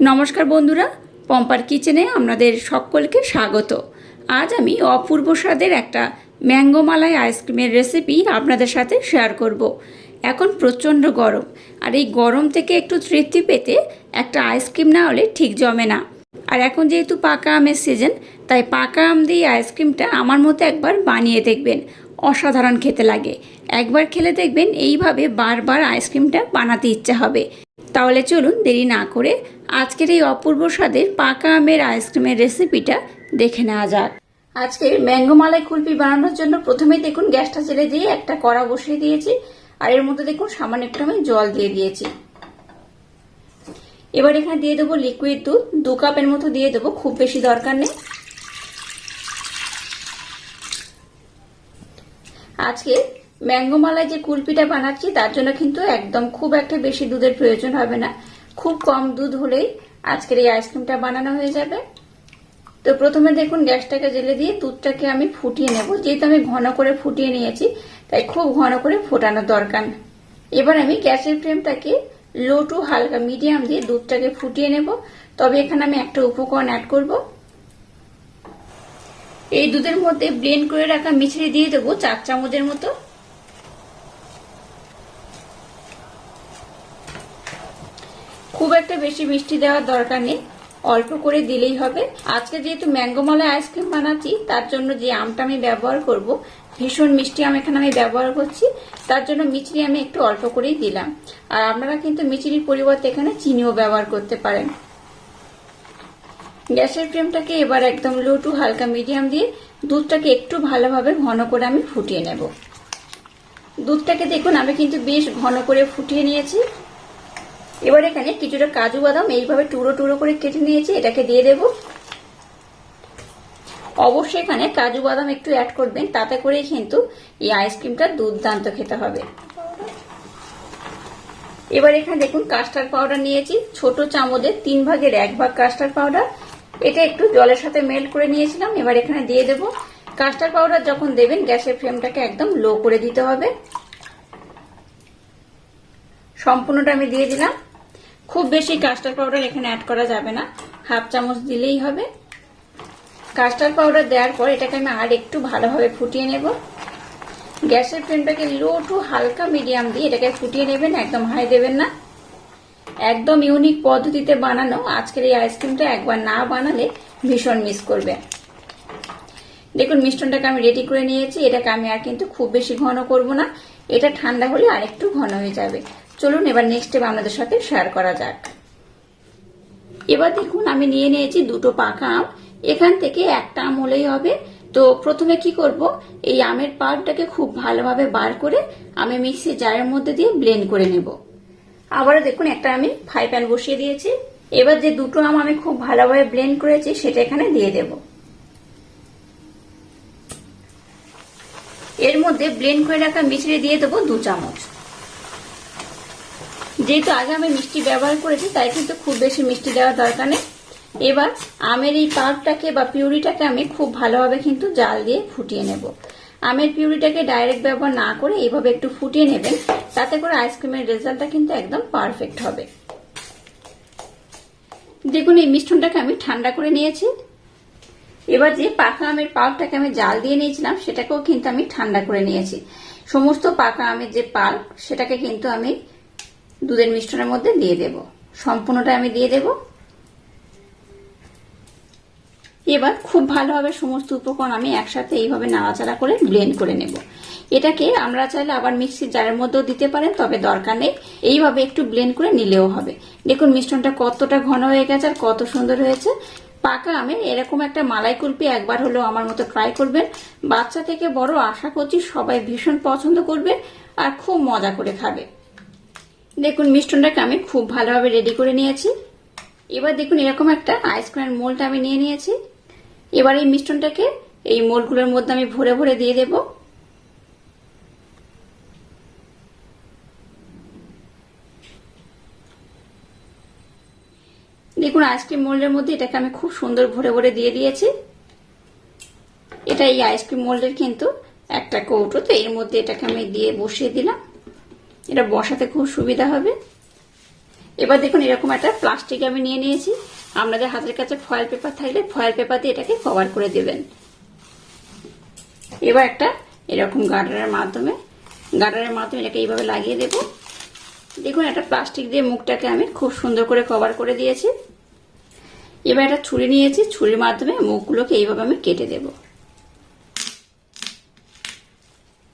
নমস্কার বন্ধুরা, পম্পার কিচেনে আপনাদের সকলকে স্বাগত। আজ আমি অপূর্ব স্বাদের একটা ম্যাঙ্গো মালাই আইসক্রিমের রেসিপি আপনাদের সাথে শেয়ার করব। এখন প্রচণ্ড গরম, আর এই গরম থেকে একটু তৃপ্তি পেতে একটা আইসক্রিম না হলে ঠিক জমে না। আর এখন যেহেতু পাকা আমের সিজন, তাই পাকা আম দিয়ে আইসক্রিমটা আমার মতো একবার বানিয়ে দেখবেন, অসাধারণ খেতে লাগে। একবার খেলে দেখবেন এইভাবে বারবার আইসক্রিমটা বানাতে ইচ্ছা হবে। তাহলে চলুন দেরি না করে আজকের এই অপূর্ব স্বাদের পাকা আমের আইসক্রিমের রেসিপিটা দেখে নেওয়া যাক। আজকে ম্যাঙ্গো মালাই কুলপি বানানোর জন্য প্রথমেই দেখুন গ্যাসটা ছেড়ে দিয়ে একটা কড়া বসিয়ে দিয়েছি, আর এর মধ্যে দেখুন সামান্য একটু আমি জল দিয়ে দিয়েছি। এবার এখানে দিয়ে দেবো লিকুইড দুধ, দু কাপের মতো দিয়ে দেবো, খুব বেশি দরকার নেই। আজকে ম্যাঙ্গো মালাই যে কুলপিটা বানাচ্ছি, তার জন্য কিন্তু একদম খুব একটা বেশি দুধের প্রয়োজন হবে না। খুব কম দুধ হলেই আজকের এই আইসক্রিমটা বানানো হয়ে যাবে। তো প্রথমে দেখুন গ্যাসটাকে জেলে দিয়ে দুধটাকে আমি ফুটিয়ে নেব। যেহেতু আমি ঘন করে ফুটিয়ে নিয়েছি, তাই খুব ঘন করে ফোটানোর দরকার। এবার আমি গ্যাসের ফ্লেমটাকে লো টু হালকা মিডিয়াম দিয়ে দুধটাকে ফুটিয়ে নেব। তবে এখানে আমি একটা উপকরণ অ্যাড করব। এই দুধের মধ্যে ব্লেন্ড করে রাখা মিছড়ি দিয়ে দেবো চার চামচের মতো। খুব একটা বেশি মিষ্টি দেওয়ার দরকার নেই। অল্প করে দিলেই হবে। আজকে যেহেতু ম্যাঙ্গো মালাই আইসক্রিম বানাচ্ছি, তার জন্য যে আমটা আমি ব্যবহার করব, ভীষণ মিষ্টি আম এখানে আমি ব্যবহার করছি, তার জন্য মিচড়ি আমি একটু অল্প করেই দিলাম। আর আপনারা কিন্তু মিচড়ির পরিবর্তে এখানে চিনিও ব্যবহার করতে পারেন। গ্যাসের ফ্লেমটাকে এবার একদম লো টু হালকা মিডিয়াম দিয়ে দুধটাকে একটু ভালোভাবে ঘন করে আমি ফুটিয়ে নেব। দুধটাকে দেখুন, আমি কিন্তু বেশ ঘন করে ফুটিয়ে নিয়েছি। এবার এখানে কিছুটা কাজু বাদাম এইভাবে টুড়ো টুড়ো করে কেটে নিয়েছি, এটাকে দিয়ে দেব। অবশ্যই এখানে কাজু বাদাম একটু অ্যাড করবেন, তাতে করেই কিন্তু এই আইসক্রিমটা দুর্দান্ত খেতে হবে। এবার এখানে দেখুন কাস্টার্ড পাউডার নিয়েছি, ছোট চামচের তিন ভাগের এক ভাগ কাস্টার্ড পাউডার এটা একটু জলের সাথে মেল্ট করে নিয়েছিলাম, এবার এখানে দিয়ে দেব। কাস্টার্ড পাউডার যখন দেবেন, গ্যাসের ফ্লেমটাকে একদম লো করে দিতে হবে। সম্পূর্ণটা আমি দিয়ে দিলাম। খুব বেশি কাস্টার্ড পাউডার এখানে অ্যাড করা যাবে না। হাফ চামচ দিলেই হবে। কাস্টার্ড পাউডার দেওয়ার পর এটাকে আমি আর একটু ভালোভাবে ফুটিয়ে নেব। গ্যাসের ফ্লেমটাকে লো টু হালকা মিডিয়াম দিয়ে এটাকে ফুটিয়ে নেবেন, একদম হাই দেবেন না। একদম ইউনিক পদ্ধতিতে বানানো, আজকের এই আইসক্রিমটা একবার না বানালে ভীষণ মিস করবে। দেখুন মিষ্টনটাকে আমি রেডি করে নিয়েছি। এটাকে আমি আর কিন্তু খুব বেশি ঘন করব না। এটা ঠান্ডা হলে আর একটু ঘন হয়ে যাবে। চলুন, এবার নেক্সট স্টেপ আপনাদের সাথে শেয়ার করা যাক। এবার দেখুন, আমি নিয়ে নিয়েছি দুটো পাকা আম। এখান থেকে একটা আম হলেই হবে। তো প্রথমে কি করব? এই আমের পাল্পটাকে খুব ভালোভাবে বার করে আমি মিক্সি জারের মধ্যে দিয়ে ব্লেন্ড করে নেব। আবারও দেখুন, একটা আমি ফ্রাই প্যান বসিয়ে দিয়েছি। এবার যে দুটো আম আমি খুব ভালোভাবে ব্লেন্ড করেছি, সেটা এখানে দিয়ে দেব। এর মধ্যে ব্লেন্ড করে রাখা মিশ্রি দিয়ে দেবো দু চামচ। যেহেতু আগে আমি মিষ্টি ব্যবহার করেছি, তাই কিন্তু খুব বেশি মিষ্টি দেওয়ার দরকার নেই। এবার আমের এই পাল্পটাকে বা পিউরিটাকে আমি খুব ভালোভাবে কিন্তু জাল দিয়ে ফুটিয়ে নেব। আমের পিউরিটাকে ডাইরেক্ট ব্যবহার না করে এইভাবে একটু ফুটিয়ে নেবেন, তাতে করে আইসক্রিমের রেজাল্টটা কিন্তু একদম পারফেক্ট হবে। দেখুন, এই মিষ্টনটাকে আমি ঠান্ডা করে নিয়েছি। এবার যে পাকা আমের পাল্পটাকে আমি জাল দিয়ে নিয়েছিলাম, সেটাকেও কিন্তু আমি ঠান্ডা করে নিয়েছি। সমস্ত পাকা আমের যে পাল্প সেটাকে কিন্তু আমি দুধের মিশ্রণের মধ্যে দিয়ে দেব। সম্পূর্ণটা আমি দিয়ে দেব। এবার খুব ভালোভাবে সমস্ত উপকরণ আমি একসাথে এইভাবে নাড়াচাড়া করে ব্লেন্ড করে নেব। এটাকে আমরা চাইলে আবার মিক্সির জারের মধ্যেও দিতে পারেন, তবে দরকার নেই। এইভাবে একটু ব্লেন্ড করে নিলেও হবে। দেখুন, মিশ্রণটা কতটা ঘন হয়ে গেছে আর কত সুন্দর হয়েছে। পাকা আমের এরকম একটা মালাই কুলপি একবার হলেও আমার মতো ট্রাই করবেন। বাচ্চা থেকে বড় আশা করছি সবাই ভীষণ পছন্দ করবে আর খুব মজা করে খাবে। দেখুন, মিষ্টনটাকে আমি খুব ভালোভাবে রেডি করে নিয়েছি। এবার দেখুন, এরকম একটা আইসক্রিমের মোলটা আমি নিয়ে নিয়েছি। এবার এই মিষ্টনটাকে এই মোলগুলোর মধ্যে আমি ভরে ভরে দিয়ে দেব। দেখুন আইসক্রিম মোল্ডের মধ্যে এটাকে আমি খুব সুন্দর ভরে ভরে দিয়ে দিয়েছি। এটা এই আইসক্রিম মোল্ডের কিন্তু একটা কৌটো, তো এর মধ্যে এটাকে আমি দিয়ে বসিয়ে দিলাম। এটা বসাতে খুব সুবিধা হবে। এবার দেখুন এরকম একটা প্লাস্টিক আমি নিয়ে নিয়েছি। আপনাদের হাতের কাছে ফয়েল পেপার থাকলে ফয়েল পেপার দিয়ে এটাকে কভার করে দেবেন। এবার একটা এরকম গার্ডারের মাধ্যমে গার্ডারের মাধ্যমে এটাকে এইভাবে লাগিয়ে দেব। দেখুন একটা প্লাস্টিক দিয়ে মুখটাকে আমি খুব সুন্দর করে কভার করে দিয়েছি। এবার একটা ছুরি নিয়েছি, ছুরির মাধ্যমে মুখগুলোকে এইভাবে আমি কেটে দেব।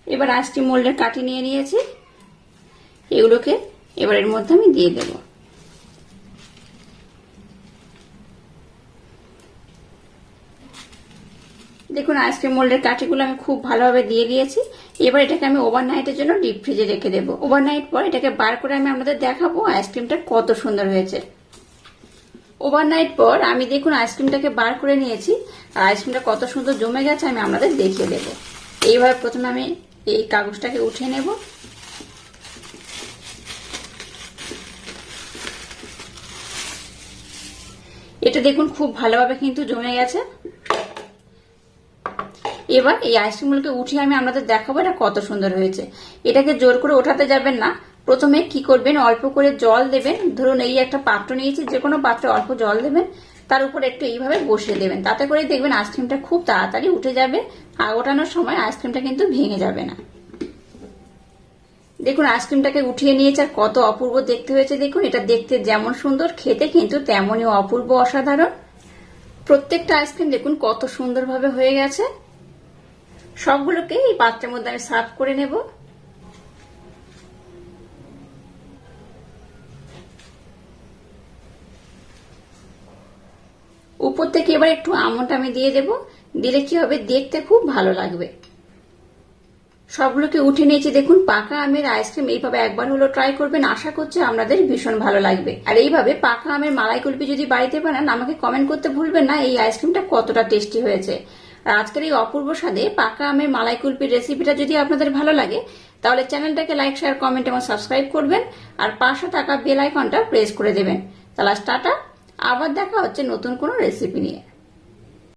এবার আইসক্রিম মোল্ডের কাঠি নিয়ে নিয়েছি। এগুলোকে এবার এর মধ্যে আমি দিয়ে দেব। দেখুন, আইসক্রিম মোল্ডের কাঠিগুলো আমি খুব ভালোভাবে দিয়ে দিয়েছি। এবার এটাকে আমি ওভারনাইটের জন্য ডিপ ফ্রিজে রেখে দেবো। ওভারনাইট পর এটাকে বার করে আমি আপনাদের দেখাবো আইসক্রিমটা কত সুন্দর হয়েছে। ওভারনাইট পর আমি দেখুন, আইসক্রিমটাকে বার করে নিয়েছি। আর আইসক্রিমটা কত সুন্দর জমে গেছে আমি আপনাদের দেখিয়ে দেবো। এইভাবে প্রথমে আমি এই কাগজটাকে উঠিয়ে নেব। এটা দেখুন, খুব ভালোভাবে কিন্তু জমে গেছে। এবার এই আইসক্রিমগুলোকে উঠিয়ে আমি আপনাদের দেখাবো এটা কত সুন্দর হয়েছে। এটাকে জোর করে ওঠাতে যাবেন না। প্রথমে কি করবেন, অল্প করে জল দেবেন। ধরুন, এই একটা পাত্র নিয়েছি, যে কোনো পাত্রে অল্প জল দেবেন। তার উপর একটু এইভাবে বসিয়ে দেবেন। তাতে করে দেখবেন আইসক্রিমটা খুব তাড়াতাড়ি উঠে যাবে। আর ওঠানোর সময় আইসক্রিমটা কিন্তু ভেঙে যাবে না। দেখুন, আইসক্রিমটাকে উঠিয়ে নিয়েছে আর কত অপূর্ব দেখতে হয়েছে। দেখুন, এটা দেখতে যেমন সুন্দর, খেতে কিন্তু তেমনই অপূর্ব, অসাধারণ। প্রত্যেকটা আইসক্রিম দেখুন, কত সুন্দরভাবে হয়ে গেছে। সবগুলোকে এই পাত্রের মধ্যে আমি সার্ভ করে নেব। উপর থেকে এবার একটু আমন্ড আমি দিয়ে দেব। দিলে কি হবে? দেখতে খুব ভালো লাগবে। সবগুলোকে উঠে নিয়েছি। দেখুন, পাকা আমের আইসক্রিম এইভাবে একবার হলো ট্রাই করবেন। আশা করছি আপনাদের ভীষণ ভালো লাগবে। আর এইভাবে পাকা আমের মালাই কুলপি যদি বাড়িতে বানান, আমাকে কমেন্ট করতে ভুলবেন না, এই আইসক্রিমটা কতটা টেস্টি হয়েছে। আর আজকের এই অপূর্ব স্বাদে পাকা আমের মালাই কুলপির রেসিপিটা যদি আপনাদের ভালো লাগে, তাহলে চ্যানেলটাকে লাইক শেয়ার কমেন্ট এবং সাবস্ক্রাইব করবেন। আর পাশে থাকা বেল আইকনটা প্রেস করে দেবেন। তাহলে টাটা, আবার দেখা হচ্ছে নতুন কোনো রেসিপি নিয়ে।